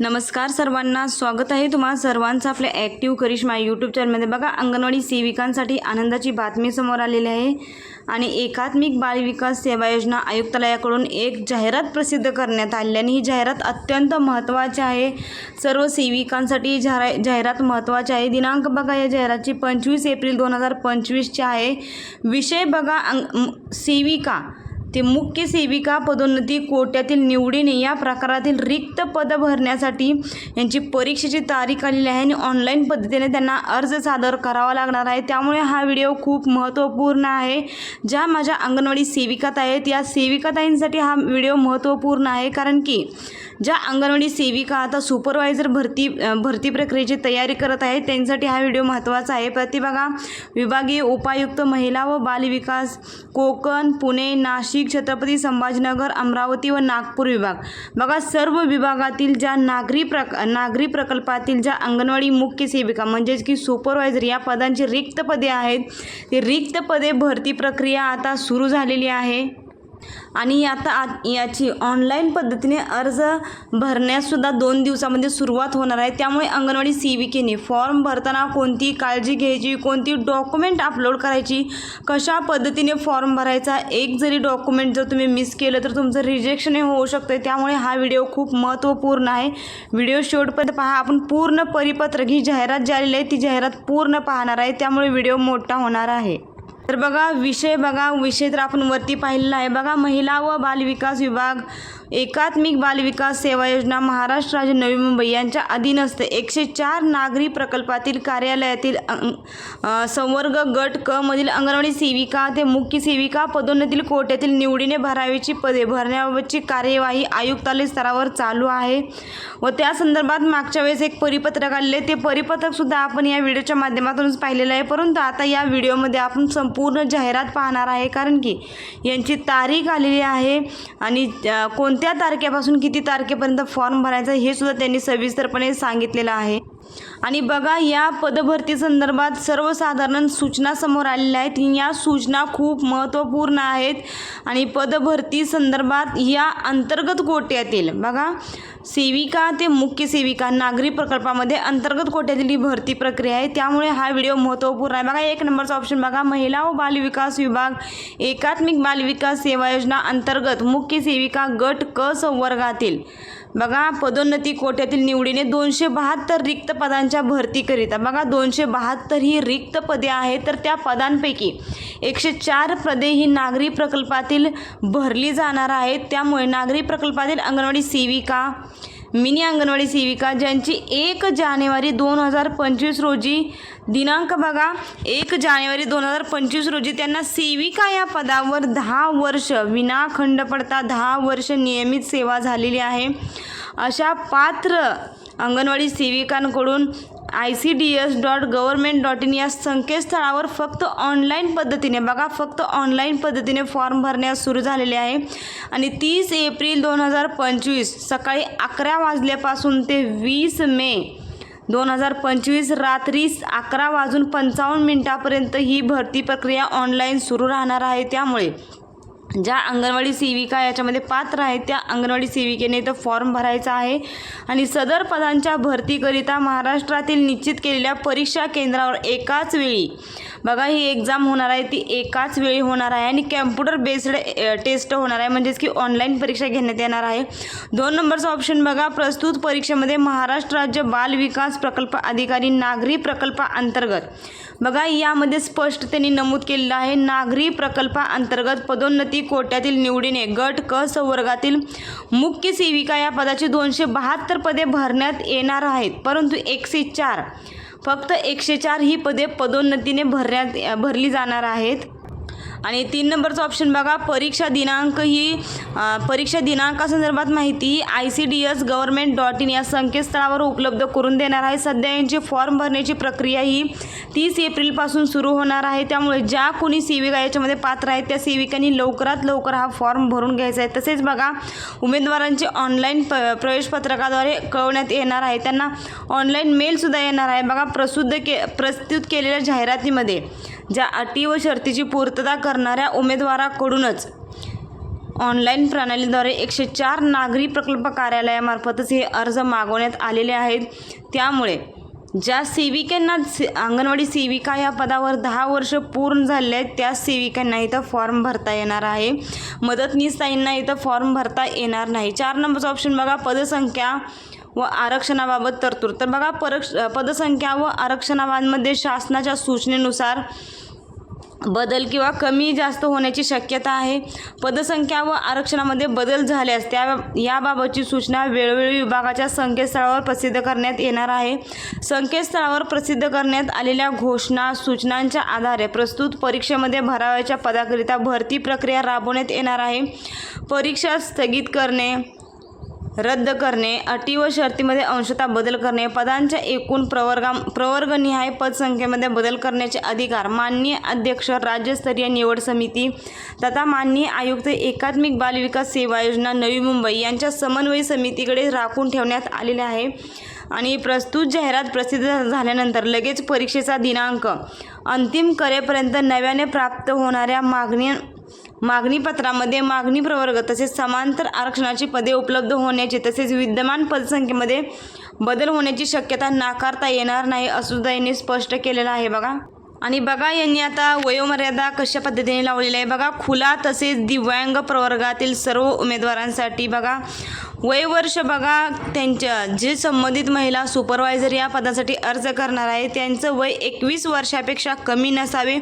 नमस्कार सर्वांना. स्वागत आहे तुम्हा सर्वांचं आपल्या ॲक्टिव्ह करिश्मा यूट्यूब चॅनलमध्ये बघा अंगणवाडी सेविकांसाठी आनंदाची बातमी समोर आलेली आहे. आणि एकात्मिक बालविकास सेवा योजना आयुक्तालयाकडून एक जाहिरात प्रसिद्ध करण्यात आली आणि ही जाहिरात अत्यंत महत्त्वाची आहे. सर्व सेविकांसाठी ही जाहिरा जाहिरात महत्त्वाची आहे. दिनांक बघा या जाहिरातची पंचवीस एप्रिल दोन हजार पंचवीसची आहे. विषय बघा अंग सेविका ते मुख्य सेविका पदोन्नती कोट्यातील निवडीने या प्रकारातील रिक्त पद भरण्यासाठी यांची परीक्षेची तारीख आलेली आहे आणि ऑनलाईन पद्धतीने त्यांना अर्ज सादर करावा लागणार आहे. त्यामुळे हा व्हिडिओ खूप महत्त्वपूर्ण आहे. ज्या माझ्या अंगणवाडी सेविकात आहेत या सेविकाताईंसाठी हा व्हिडिओ महत्त्वपूर्ण आहे. कारण की ज्या अंगणवाडी सेविका आता सुपरवायझर भरती भरती प्रक्रियेची तयारी करत आहेत त्यांसाठी हा व्हिडिओ महत्त्वाचा आहे. प्रतिभागा विभागीय उपायुक्त महिला व बालविकास कोकण पुणे नाशिक छत्रपती संभाजीनगर अमरावती व नागपूर विभाग. बघा सर्व विभागातील ज्या नागरी प्रक नागरी प्रकल्पातील ज्या अंगणवाडी मुख्य सेविका म्हणजेच की सुपरवायझर या पदांची रिक्त पदे आहेत ती रिक्त पदे भरती प्रक्रिया आता सुरू झालेली आहे. आणि आता आ- याची ऑनलाईन पद्धतीने अर्ज भरण्यासुद्धा दोन दिवसामध्ये सुरुवात होणार आहे. त्यामुळे अंगणवाडी सेविकेने फॉर्म भरताना कोणती काळजी घ्यायची कोणती डॉक्युमेंट अपलोड करायची कशा पद्धतीने फॉर्म भरायचा एक जरी डॉक्युमेंट जर तुम्ही मिस केलं तर तुमचं रिजेक्शनही होऊ शकतं त्यामुळे हा व्हिडिओ खूप महत्त्वपूर्ण आहे. व्हिडिओ शेवटपर्यंत पहा. आपण पूर्ण परिपत्रक ही जाहिरात जी आलेली आहे ती जाहिरात पूर्ण पाहणार आहे. त्यामुळे व्हिडिओ मोठा होणार आहे. तर बघा विषय बघा विषय तर आपण वरती पाहिलेला आहे. बघा महिला व बालविकास विभाग एकात्मिक बालविकास सेवा योजना महाराष्ट्र राज्य नवी मुंबई यांच्या अधीन असते एकशे चार नागरी प्रकल्पातील कार्यालयातील संवर्ग गट क मधील अंगणवाडी सेविका ते मुख्य सेविका पदोन्नतील कोट्यातील निवडीने भरावीची पदे भरण्याबाबतची कार्यवाही आयुक्तालय स्तरावर चालू आहे व त्या संदर्भात मागच्या वेळेस एक परिपत्रक आलेले ते परिपत्रक सुद्धा आपण या व्हिडिओच्या माध्यमातूनच पाहिलेलं आहे. परंतु आता या व्हिडिओमध्ये आपण संपूर्ण जाहिरात पाहणार आहे कारण की यांची तारीख आलेली आहे आणि कोण कोणत्या तारखेपासून किती तारखेपर्यंत फॉर्म भरायचा हे सुद्धा त्यांनी सविस्तरपणे सांगितलेलं आहे. आणि बघा या पदभरती संदर्भात सर्वसाधारण सूचना समोर आलेल्या आहेत. या सूचना खूप महत्त्वपूर्ण आहेत. आणि पदभरती संदर्भात या अंतर्गत कोट्यातील बघा सेविका ते मुख्य सेविका नागरी प्रकल्पामध्ये अंतर्गत कोट्यातील ही भरती प्रक्रिया आहे. त्यामुळे हा व्हिडिओ महत्त्वपूर्ण आहे. बघा एक नंबरचा ऑप्शन बघा. महिला व बालविकास विभाग एकात्मिक बालविकास सेवा योजना अंतर्गत मुख्य सेविका गट क संवर्गातील. बघा पदोन्नती कोट्यातील निवडीने दोनशे बहात्तर रिक्त पदांच्या भरतीकरिता बघा दोनशे बहात्तर ही रिक्त पदे आहेत तर त्या पदांपैकी एकशे चार पदे ही नागरी प्रकल्पातील भरली जाणार आहेत. त्यामुळे नागरी प्रकल्पातील अंगणवाडी सेविका मिनी अंगणवाडी सेविका ज्यांची एक जानेवारी दोन हजार पंचवीस रोजी दिनांक बघा एक जानेवारी दोन हजार पंचवीस रोजी त्यांना सेविका या पदावर दहा वर्ष विनाखंड पडता दहा वर्ष नियमित सेवा झालेली आहे. अशा पात्र anganwadi सेविकांकडून I C D S dot government dot in या संकेतस्थळावर फक्त ऑनलाईन पद्धतीने बघा फक्त ऑनलाईन पद्धतीने फॉर्म भरण्यास सुरू झालेले आहे. आणि तीस एप्रिल दोन हजार पंचवीस सकाळी अकरा वाजल्यापासून ते वीस मे दोन हजार पंचवीस रात्री अकरा वाजून पंचावन्न मिनिटापर्यंत ही भरती प्रक्रिया ऑनलाईन सुरू राहणार आहे. त्यामुळे ज्या अंगणवाडी सेविका याच्यामध्ये पात्र आहेत त्या अंगणवाडी सेविकेने तो फॉर्म भरायचा आहे. आणि सदर पदांच्या भरतीकरिता महाराष्ट्रातील निश्चित केलेल्या परीक्षा केंद्रावर एकाच वेळी बघा ही एक्झाम होणार आहे ती एकाच वेळी होणार आहे आणि कॅम्प्युटर बेस्ड टेस्ट होणार आहे. म्हणजेच की ऑनलाईन परीक्षा घेण्यात येणार आहे. दोन नंबरचा ऑप्शन बघा. प्रस्तुत परीक्षेमध्ये महाराष्ट्र राज्य बाल विकास प्रकल्प अधिकारी नागरी प्रकल्पाअंतर्गत बघा यामध्ये स्पष्ट त्यांनी नमूद केलेलं आहे. नागरी प्रकल्पाअंतर्गत पदोन्नती कोट्यातील निवडीने गट क संवर्गातील मुख्य सेविका या पदाची दोनशे बहात्तर पदे भरण्यात येणार आहेत. परंतु एकशे चार फक्त एकशे चार ही पदे पदोन्नतीने भरण्यात भरली जाणार आहेत. आणि तीन नंबरचा ऑप्शन बघा परीक्षा दिनांक ही परीक्षा दिनांकासंदर्भात माहिती I C D S government dot in या संकेतस्थळावर उपलब्ध करून देणार आहे. सध्या यांची फॉर्म भरण्याची प्रक्रिया ही तीस एप्रिलपासून सुरू होणार आहे. त्यामुळे ज्या कोणी सेविका याच्यामध्ये पात्र आहेत त्या सेविकांनी लवकरात लवकर हा फॉर्म भरून घ्यायचा आहे. तसेच बघा उमेदवारांचे ऑनलाईन प प्रवेशपत्रकाद्वारे कळवण्यात येणार आहे. त्यांना ऑनलाईन मेलसुद्धा येणार आहे. बघा प्रसिद्ध के प्रस्तुत केलेल्या जाहिरातीमध्ये ज्या अटी व शर्तीची पूर्तता करणाऱ्या उमेदवाराकडूनच ऑनलाईन प्रणालीद्वारे एकशे चार नागरी प्रकल्प कार्यालयामार्फतच हे अर्ज मागवण्यात आलेले आहेत. त्यामुळे ज्या सेविकांना से अंगणवाडी सेविका या पदावर दहा वर्ष पूर्ण झाले आहेत त्या सेविकांना इथं फॉर्म भरता येणार आहे. मदतनीस ताईंना इथं फॉर्म भरता येणार नाही. चार नंबरचा ऑप्शन बघा. पदसंख्या व आरक्षणाबाबत तरतूद. तर बघा परक्ष पदसंख्या व आरक्षणाबाबतमध्ये शासनाच्या सूचनेनुसार बदल किंवा कमी जास्त होण्याची शक्यता आहे. पदसंख्या व आरक्षणामध्ये बदल झाल्यास त्या याबाबतची सूचना वेळोवेळी विभागाच्या संकेतस्थळावर प्रसिद्ध करण्यात येणार आहे. संकेतस्थळावर प्रसिद्ध करण्यात आलेल्या घोषणा सूचनांच्या आधारे प्रस्तुत परीक्षेमध्ये भरावयाच्या पदाकरिता भरती प्रक्रिया राबवण्यात येणार आहे. परीक्षा स्थगित करणे रद्द करणे अटी व शर्तीमध्ये अंशतः बदल करणे पदांच्या एकूण प्रवर्गा प्रवर्गनिहाय पदसंख्येमध्ये बदल करण्याचे अधिकार माननीय अध्यक्ष राज्यस्तरीय निवड समिती तथा माननीय आयुक्त एकात्मिक बालविकास सेवा योजना नवी मुंबई यांच्या समन्वय समितीकडे राखून ठेवण्यात आलेले आहे. आणि प्रस्तुत जाहिरात प्रसिद्ध झाल्यानंतर लगेच परीक्षेचा दिनांक अंतिम करेपर्यंत नव्याने प्राप्त होणाऱ्या मागणी मागणीपत्रामध्ये मागणी प्रवर्ग तसेच समांतर आरक्षणाची पदे उपलब्ध होण्याची तसेच विद्यमान पदसंख्येमध्ये बदल होण्याची शक्यता नाकारता येणार नाही असं सुद्धा यांनी स्पष्ट केलेलं आहे बघा. आणि बघा यांनी आता वयोमर्यादा कशा पद्धतीने लावलेली आहे. बघा खुला तसेच दिव्यांग प्रवर्गातील सर्व उमेदवारांसाठी बघा वयवर्ष बघा त्यांच्या जे संबंधित महिला सुपरवायझर या पदासाठी अर्ज करणार आहे त्यांचं वय एकवीस वर्षापेक्षा कमी नसावे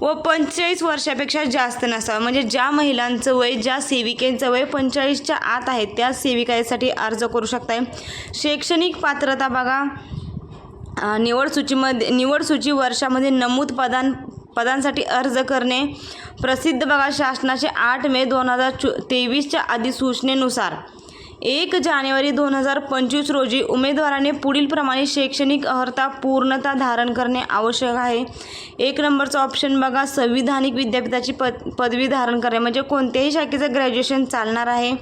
व पंचेचाळीस वर्षापेक्षा जास्त नसावं. म्हणजे ज्या महिलांचं वय ज्या सेविकेंचं वय पंचेचाळीसच्या आत आहे त्या सेविकांसाठी अर्ज करू शकताय. शैक्षणिक पात्रता बघा निवड सूचीमध्ये निवड सूची वर्षामध्ये नमूद पदां पदांसाठी अर्ज करणे. प्रसिद्ध बघा शासनाचे आठ मे दोन हजार चो तेवीसच्या अधिसूचनेनुसार. एक जानेवारी दोन हजार पंचवीस रोजी उमेदवाराने पुढीलप्रमाणे शैक्षणिक अर्हता पूर्णता धारण करणे आवश्यक आहे. एक नंबरचा ऑप्शन बघा संविधानिक विद्यापीठाची पद पदवी धारण करणे म्हणजे कोणत्याही शाखेचं ग्रॅज्युएशन चालणार आहे.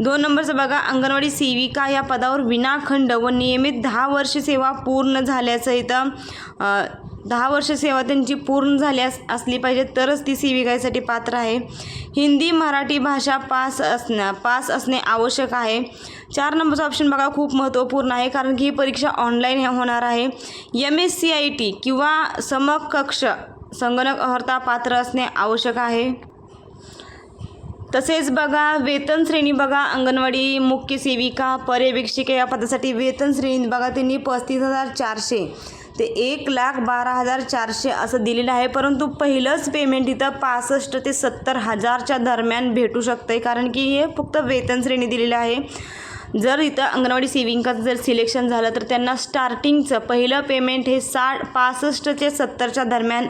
दोन नंबरचं बघा अंगणवाडी सेविका या पदावर विनाखंड व नियमित दहा वर्ष सेवा पूर्ण झाल्याचं इथं दहा वर्ष सेवा त्यांची पूर्ण झाल्यास असली पाहिजे तरच ती सेविकासाठी पात्र आहे. हिंदी मराठी भाषा पास असणं पास असणे आवश्यक आहे. चार नंबरचा ऑप्शन बघा खूप महत्त्वपूर्ण आहे कारण की ही परीक्षा ऑनलाईन होणार आहे. M S C I T किंवा समकक्ष संगणक अर्हता पात्र असणे आवश्यक आहे. तसेच बघा वेतन श्रेणी बघा अंगणवाडी मुख्य सेविका पर्यवेक्षिका या पदासाठी वेतन श्रेणी बघा त्यांनी पस्तीस हजार चारशे ते एक लाख बारा हजार चारशे असं दिलेलं आहे. परंतु पहिलंच पेमेंट इथं पासष्ट ते सत्तर हजारच्या दरम्यान भेटू शकतं आहे कारण की हे फक्त वेतन श्रेणी दिलेलं आहे. जर इथं अंगणवाडी सेविकाचं जर सिलेक्शन झालं तर त्यांना स्टार्टिंगचं पहिलं पेमेंट हे साठ पासष्ट ते सत्तरच्या दरम्यान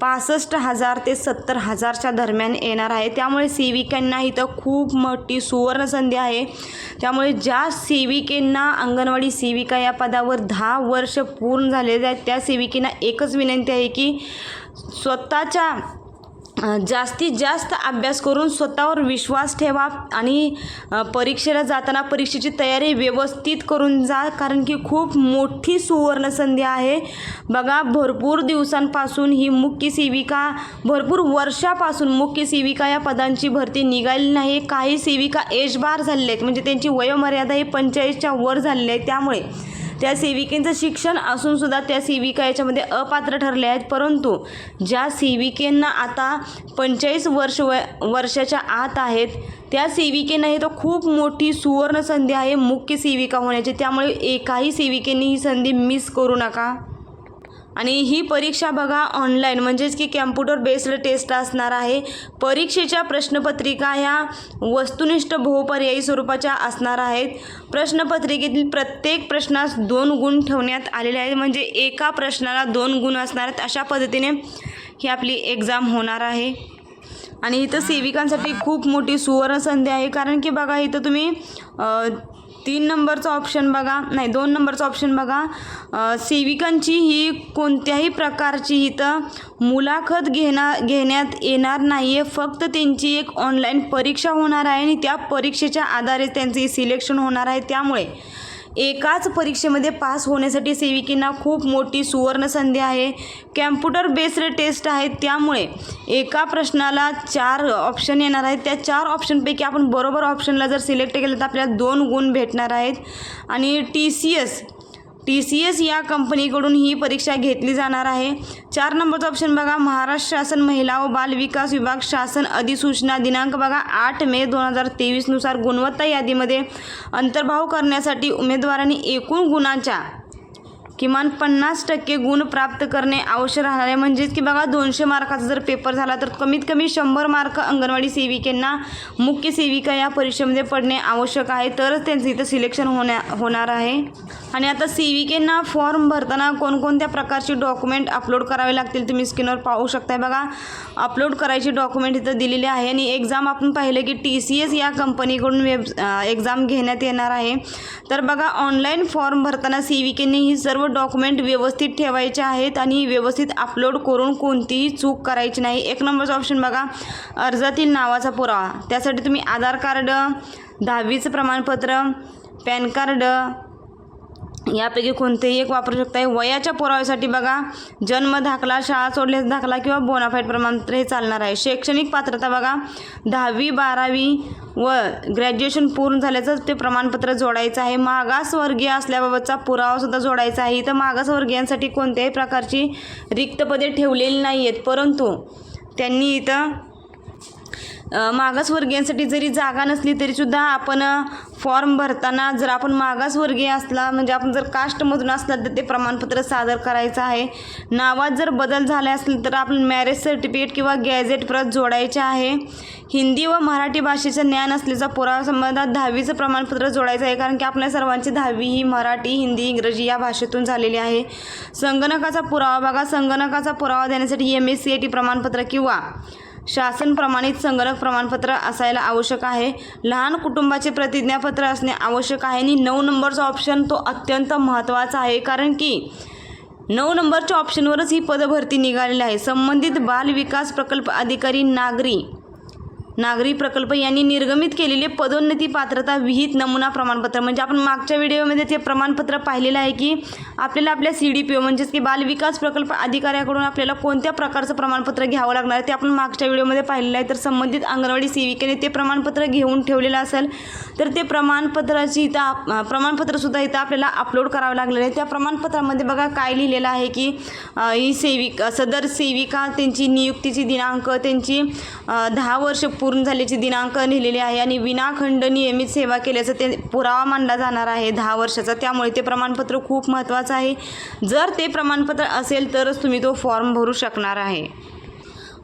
पासष्ट हजार ते सत्तर हजारच्या दरम्यान येणार आहे. त्यामुळे सेविकांना इथं खूप मोठी सुवर्णसंधी आहे. त्यामुळे ज्या सेविकेंना अंगणवाडी सेविका या पदावर दहा वर्ष पूर्ण झालेले आहेत त्या सेविकेंना एकच विनंती आहे की स्वतःच्या जास्तीत जास्त अभ्यास करून स्वतःवर विश्वास ठेवा आणि परीक्षेला जाताना परीक्षेची तयारी व्यवस्थित करून जा कारण की खूप मोठी सुवर्णसंधी आहे. बघा भरपूर दिवसांपासून ही मुख्य सेविका भरपूर वर्षापासून मुख्य सेविका या पदांची भरती निघाली नाही काही सेविका एजबार झालेल्या आहेत. म्हणजे त्यांची वयोमर्यादा ही पंचेचाळीसच्या वर झालेली आहे. त्यामुळे त्या सेविकेंचं शिक्षण असूनसुद्धा त्या सेविका याच्यामध्ये अपात्र ठरल्या आहेत. परंतु ज्या सेविकेंना आता पंचेचाळीस वर्ष वय वर्षाच्या आत आहेत त्या सेविकेनं हे तर खूप मोठी सुवर्ण संधी आहे मुख्य सेविका होण्याची. त्यामुळे एकाही सेविकेने ही संधी मिस करू नका. आणि ही परीक्षा बघा ऑनलाईन म्हणजेच की कॅम्प्युटर बेस्ड टेस्ट असणार आहे. परीक्षेच्या प्रश्नपत्रिका ह्या वस्तुनिष्ठ बहुपर्यायी स्वरूपाच्या असणार आहेत. प्रश्नपत्रिकेतील प्रत्येक प्रश्नास दोन गुण ठेवण्यात आलेले आहेत. म्हणजे एका प्रश्नाला दोन गुण असणार आहेत. अशा पद्धतीने ही आपली एक्झाम होणार आहे. आणि इथं सेविकांसाठी खूप मोठी सुवर्ण संधी आहे. कारण की बघा इथं तुम्ही तीन नंबरचा ऑप्शन बघा. नाही दोन नंबरचा ऑप्शन बघा. सेविकांची ही कोणत्याही प्रकारची इथं मुलाखत घेणार घेण्यात येणार नाही आहे फक्त त्यांची एक ऑनलाईन परीक्षा होणार आहे आणि त्या परीक्षेच्या आधारे त्यांचे सिलेक्शन होणार आहे त्यामुळे. एकाच परीक्षेमध्ये पास होण्यासाठी सेविकेंना खूप मोठी सुवर्ण संधी आहे. कॅम्प्युटर बेस्ड टेस्ट आहे त्यामुळे एका प्रश्नाला चार ऑप्शन येणार आहेत. त्या चार ऑप्शनपैकी आपण बरोबर ऑप्शनला जर सिलेक्ट केलं तर आपल्याला दोन गुण भेटणार आहेत. आणि T C S T C S या कंपनीकडून ही परीक्षा घेतली जाणार आहे. चार नंबरचा ऑप्शन बघा. महाराष्ट्र शासन महिला व बाल विकास विभाग शासन अधिसूचना दिनांक बघा. आठ मे दोन हजार तेवीसनुसार गुणवत्ता यादीमध्ये अंतर्भाव करण्यासाठी उमेदवारांनी एकूण गुणांच्या किमान पन्नास टक्के गुण प्राप्त करणे आवश्यक राहणार आहे. म्हणजेच की बघा दोनशे मार्काचा जर पेपर झाला तर कमीत कमी शंभर मार्क अंगणवाडी सेविकेंना मुख्य सेविका या परीक्षेमध्ये पडणे आवश्यक आहे. तरच त्यांचं इथं सिलेक्शन होण्या होणार आहे. आणि आता सेविकेंना फॉर्म भरताना कोणकोणत्या प्रकारचे डॉक्युमेंट अपलोड करावे लागतील तुम्ही स्क्रीनवर पाहू शकताय बघा. अपलोड करायचे डॉक्युमेंट इथं दिलेले आहे आणि एक्झाम आपण पाहिलं की टी सी एस या कंपनीकडून वेब एक्झाम घेण्यात येणार आहे. तर बघा ऑनलाईन फॉर्म भरताना सेविकेने ही सर्व डॉक्युमेंट व्यवस्थित ठेवायचे आहेत आणि व्यवस्थित अपलोड करून कोणतीही चूक करायची नाही. एक नंबरचा ऑप्शन बघा अर्जातील नावाचा पुरावा. त्यासाठी तुम्ही आधार कार्ड दहावीचं प्रमाणपत्र पॅन कार्ड यापैकी कोणतेही एक वापरू शकता. वयाच्या पुराव्यासाठी बघा जन्म दाखला शाळा सोडल्यास दाखला किंवा बोनाफाईड प्रमाणपत्र हे चालणार आहे. शैक्षणिक पात्रता बघा दहावी बारावी व ग्रॅज्युएशन पूर्ण झाल्याचं ते प्रमाणपत्र जोडायचं आहे. मागासवर्गीय असल्याबाबतचा पुरावासुद्धा जोडायचा आहे. इथं मागासवर्गीयांसाठी कोणत्याही प्रकारची रिक्त पदे ठेवलेली नाही आहेत परंतु त्यांनी इथं मागासवर्गीयांसाठी जरी जागा नसली तरीसुद्धा आपण फॉर्म भरताना जर आपण मागासवर्गीय असला म्हणजे आपण जर कास्टमधून असला तर ते प्रमाणपत्र सादर करायचं आहे. नावात जर बदल झाले असले तर आपण मॅरेज सर्टिफिकेट किंवा गॅझेट प्रत जोडायचे आहे. हिंदी व मराठी भाषेचं ज्ञान असल्याचा पुरावा संबंधात दहावीचं प्रमाणपत्र जोडायचं आहे कारण की आपल्या सर्वांची दहावी ही मराठी हिंदी इंग्रजी या भाषेतून झालेली आहे. संगणकाचा पुरावा बघा. संगणकाचा पुरावा देण्यासाठी M S C A T प्रमाणपत्र किंवा शासन प्रमाणित संगणक प्रमाणपत्र असायला आवश्यक आहे. लहान कुटुंबाचे प्रतिज्ञापत्र असणे आवश्यक आहे आणि नऊ नंबरचा ऑप्शन तो अत्यंत महत्त्वाचा आहे. कारण की नऊ नंबरच्या ऑप्शनवरच ही पदभरती निघालेली आहे. संबंधित बाल विकास प्रकल्प अधिकारी नागरी नागरी प्रकल्प यांनी निर्गमित केलेले पदोन्नती पात्रता विहित नमुना प्रमाणपत्र. म्हणजे आपण मागच्या व्हिडिओमध्ये ते प्रमाणपत्र पाहिलेलं आहे की आपल्याला आपल्या सी डी पी ओ म्हणजेच की बाल विकास प्रकल्प अधिकाऱ्याकडून आपल्याला कोणत्या प्रकारचं प्रमाणपत्र घ्यावं लागणार आहे ते आपण मागच्या व्हिडिओमध्ये पाहिलेलं आहे. तर संबंधित अंगणवाडी सेविकेने ते प्रमाणपत्र घेऊन ठेवलेलं असेल तर ते प्रमाणपत्राची इथं प्रमाणपत्रसुद्धा इथं आपल्याला अपलोड करावं लागलेलं आहे. त्या प्रमाणपत्रामध्ये बघा काय लिहिलेलं आहे की ही सेविका सदर सेविका त्यांची नियुक्तीची दिनांक त्यांची दहा वर्ष पूर्ण झाल्याची दिनांक लिहिलेली आहे आणि विनाखंड नियमित सेवा केल्याचं ते पुरावा मानला जाणार आहे दहा वर्षाचा. त्यामुळे ते प्रमाणपत्र खूप महत्त्वाचं आहे. जर ते प्रमाणपत्र असेल तरच तुम्ही तो फॉर्म भरू शकणार आहे.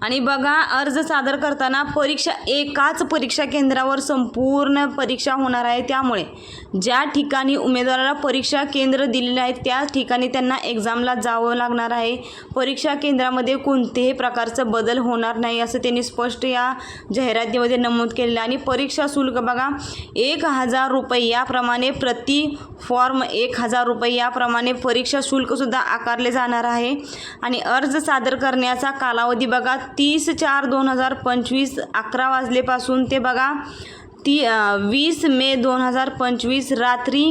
आणि बघा अर्ज सादर करताना परीक्षा एकाच परीक्षा केंद्रावर संपूर्ण परीक्षा होणार आहे. त्यामुळे ज्या ठिकाणी उमेदवाराला परीक्षा केंद्र दिलेले आहे त्या ठिकाणी त्यांना एक्झामला जावं लागणार आहे. परीक्षा केंद्रामध्ये कोणतेही प्रकारचं बदल होणार नाही असं त्यांनी स्पष्ट या जाहिरातीमध्ये नमूद केलेलं आहे. आणि परीक्षा शुल्क बघा एक हजार रुपये याप्रमाणे प्रति फॉर्म एक हजार रुपये याप्रमाणे परीक्षा शुल्कसुद्धा आकारले जाणार आहे. आणि अर्ज सादर करण्याचा कालावधी बघा तीस चार दोन हजार पंचवीस अकरा वाजलेपासून ते बघा ती वीस मे दोन हजार पंचवीस रात्री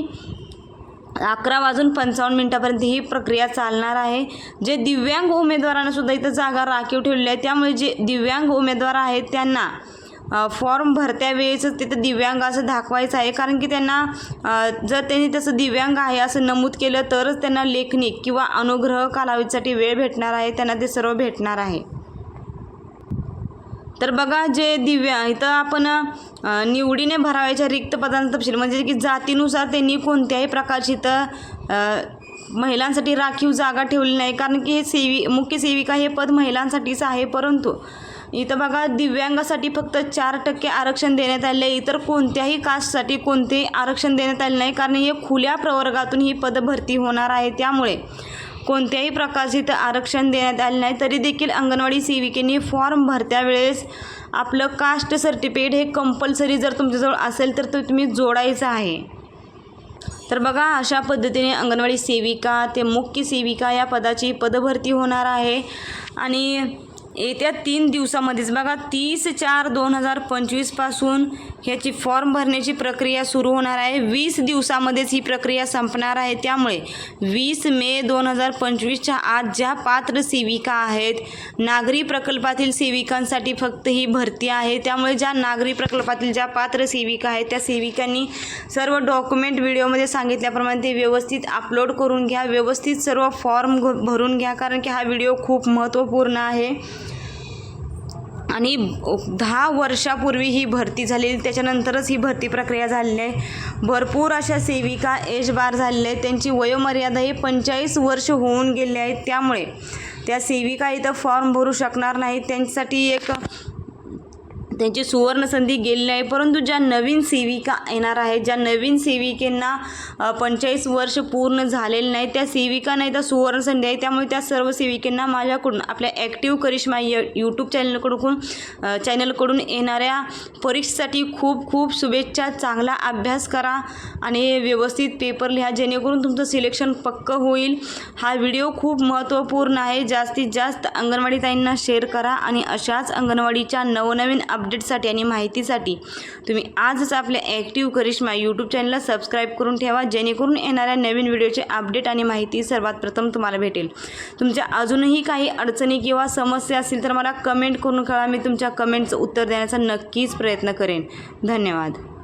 अकरा वाजून पंचावन्न मिनटापर्यंत ही प्रक्रिया चालणार आहे. जे दिव्यांग उमेदवारांना सुद्धा इथं जागा राखीव ठेवलेली आहे. त्यामुळे जे दिव्यांग उमेदवार आहेत त्यांना फॉर्म भरत्या वेळेचं तिथं दिव्यांग असं दाखवायचं आहे. कारण की त्यांना जर त्यांनी तसं दिव्यांग आहे असं नमूद केलं तरच त्यांना लेखनिक किंवा अनुग्रह कालावधीसाठी वेळ भेटणार आहे. त्यांना ते सर्व भेटणार आहे. तर बघा जे दिव्या इथं आपण निवडीने भरावायच्या रिक्त पदांचा तपशील म्हणजे की जातीनुसार त्यांनी कोणत्याही प्रकारची इथं महिलांसाठी राखीव जागा ठेवली नाही. कारण की हे सेवी मुख्य सेविका हे पद महिलांसाठीच आहे परंतु इथं बघा दिव्यांगासाठी फक्त चार टक्के आरक्षण देण्यात आले आहे. इतर कोणत्याही कास्टसाठी कोणतेही आरक्षण देण्यात आले नाही. कारण हे खुल्या प्रवर्गातून ही पद भरती होणार आहे. त्यामुळे कोणत्याही प्रकारचे इथं आरक्षण देण्यात आले नाही तरी देखील अंगणवाडी सेविकेने फॉर्म भरत्या वेळेस आपलं कास्ट सर्टिफिकेट हे कंपल्सरी जर तुमच्याजवळ असेल तर तो तुम्ही जोडायचं आहे. तर बघा अशा पद्धतीने अंगणवाडी सेविका ते मुख्य सेविका या पदाची पदभरती होणार आहे. आणि येत्या तीन दिवसामध्येच बघा तीस चार दोन हजार पंचवीसपासून ह्याची फॉर्म भरण्याची प्रक्रिया सुरू होणार आहे. वीस दिवसामध्येच ही प्रक्रिया संपणार आहे. त्यामुळे वीस मे दोन हजार पंचवीसच्या आत ज्या पात्र सेविका आहेत नागरी प्रकल्पातील सेविकांसाठी फक्त ही भरती आहे. त्यामुळे ज्या नागरी प्रकल्पातील ज्या पात्र सेविका आहेत त्या सेविकांनी सर्व डॉक्युमेंट व्हिडिओमध्ये सांगितल्याप्रमाणे ते व्यवस्थित अपलोड करून घ्या. व्यवस्थित सर्व फॉर्म घ- भरून घ्या. कारण की हा व्हिडिओ खूप महत्त्वपूर्ण आहे. आणि दहा वर्षापूर्वी ही भरती झालेली त्याच्यानंतरच ही भरती प्रक्रिया झालेली आहे. भरपूर अशा सेविका एज बार झालेल्या आहेत. त्यांची वयोमर्यादा ही पंचेचाळीस वर्ष होऊन गेले आहेत त्यामुळे त्या सेविका इथं फॉर्म भरू शकणार नाहीत. त्यांच्यासाठी एक त्यांची सुवर्ण संधी गेली नाही. परंतु ज्या नवीन सेविका येणार आहेत ज्या नवीन सेविकेंना पंचेचाळीस वर्ष पूर्ण झालेले नाही त्या सेविका नाही तर सुवर्ण संधी आहे त्यामुळे त्या सर्व सेविकेंना माझ्याकडून आपल्या ॲक्टिव्ह करिश्मा य यूट्यूब चॅनलकडून चॅनलकडून येणाऱ्या परीक्षेसाठी खूप खूप शुभेच्छा. चांगला अभ्यास करा आणि व्यवस्थित पेपर लिहा जेणेकरून तुमचं सिलेक्शन पक्कं होईल. हा व्हिडिओ खूप महत्त्वपूर्ण आहे. जास्तीत जास्त अंगणवाडी ताईंना शेअर करा आणि अशाच अंगणवाडीच्या नवनवीन अपडेटसाठी आणि माहितीसाठी तुम्ही आजच आपल्या ॲक्टिव्ह करिश्मा यूट्यूब चॅनलला सबस्क्राईब करून ठेवा जेणेकरून येणाऱ्या नवीन व्हिडिओचे अपडेट आणि माहिती सर्वात प्रथम तुम्हाला भेटेल. तुमच्या अजूनही काही अडचणी किंवा समस्या असतील तर मला कमेंट करून कळा मी तुमच्या कमेंटचं उत्तर देण्याचा नक्कीच प्रयत्न करेन. धन्यवाद.